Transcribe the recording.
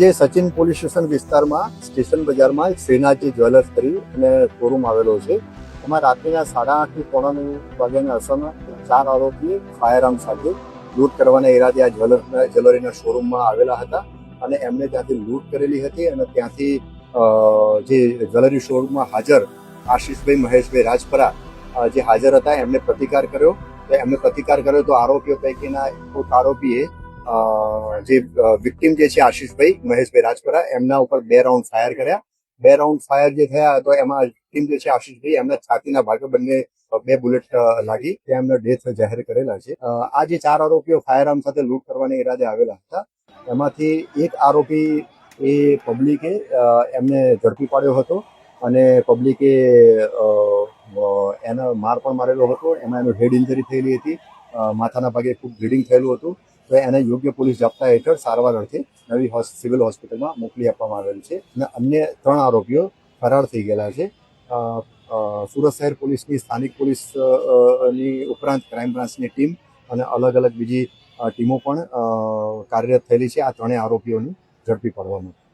જે Sachin police station વિસ્તારમાં, station બજારમાં શ્રીનાથજી જ્વેલર્સ કરી અને શોરૂમ આવેલો છે. એમાં રાત્રિના સાડા આઠથી પોણા નવ વાગ્યાના અસરમાં ચાર આરોપી ફાયર આર્મ સાથે લૂંટ કરવાના ઈરાદે આ જ્વેલર જ્વેલરીના શોરૂમમાં આવેલા હતા અને એમને ત્યાંથી લૂંટ કરેલી હતી અને ત્યાંથી જે જ્વેલરી શોરૂમમાં હાજર આશીષભાઈ, મહેશભાઈ રાજપરા જે હાજર હતા, એમને પ્રતિકાર કર્યો. એમને પ્રતિકાર કર્યો તો આરોપીઓ પૈકીના એક આરોપીએ જે વિક્ટીમ જે છે આશીષભાઈ મહેશભાઈ રાજપરા એમના ઉપર બે રાઉન્ડ ફાયર કર્યા. બે રાઉન્ડ ફાયર જે થયા તો એમાં વિક્ટિમ જે છે આશીષભાઈ એમના છાતીના ભાગે બંને બે બુલેટ લાગી. ત્યાં એમના ડેથ જાહેર કરેલા છે. આ જે ચાર આરોપીઓ ફાયર સાથે લૂંટ કરવાના ઈરાદે આવેલા હતા એમાંથી એક આરોપી એ પબ્લિકે એમને ઝડપી પાડ્યો હતો અને પબ્લિકે અ, માર પણ મારેલો હતો. એમાં એનું હેડ ઇન્જરી થયેલી હતી. માથાના ભાગે ખૂબ બ્લીડિંગ થયેલું હતું. તો એને યોગ્ય પોલીસ જાપ્તા હેઠળ સારવાર અર્થે નવી સિવિલ હોસ્પિટલમાં મોકલી આપવામાં આવેલ છે. અને અન્ય ત્રણ આરોપીઓ ફરાર થઈ ગયેલા છે. સુરત શહેર પોલીસની સ્થાનિક પોલીસ અ, અ, ની ઉપરાંત ક્રાઇમ બ્રાન્ચની ટીમ અને અલગ અલગ બીજી ટીમો પણ કાર્યરત થયેલી છે. આ ત્રણેય આરોપીઓની ઝડપી પાડવામાં.